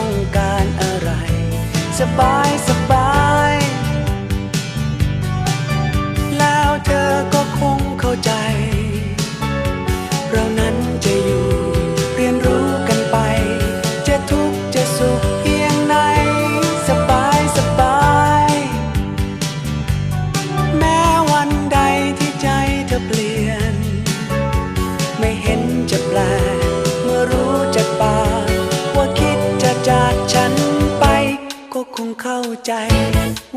ส บายสบาย แล้วเธอก็คงเข้าใจ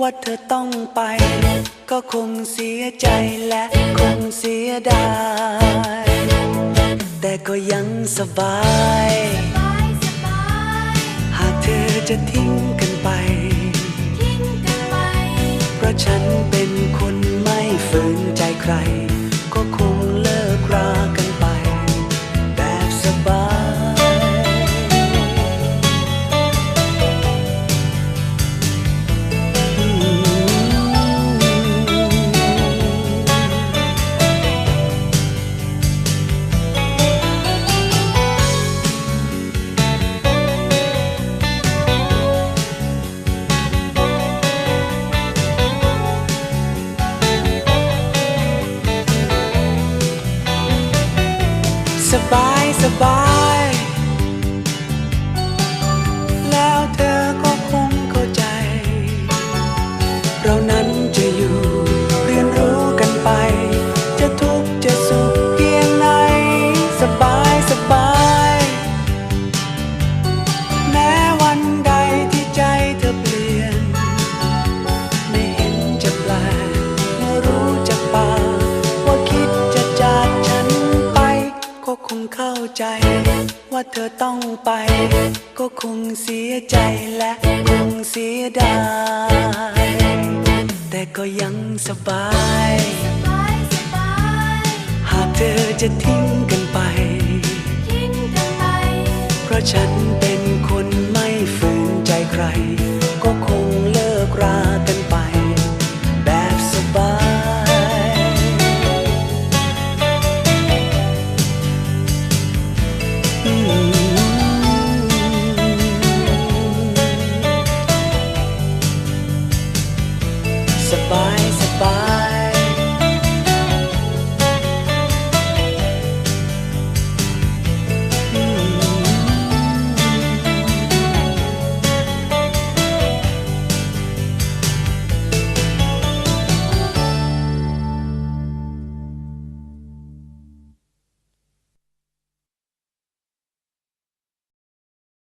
ว่าเธอต้องไป ก็คงเสียใจและคงเสียดาย แต่ก็ยังสบายบายบายหากเธอจะทิ้งกันไป สบายสบาย ใจว่าเธอต้องไป ก็คงเสียใจและคงเสียดาย แต่ก็ยังสบายสบายสบายหากเธอจะทิ้งกันไปทิ้งกันไป เพราะฉันเป็นคนไม่ฝืนใจใคร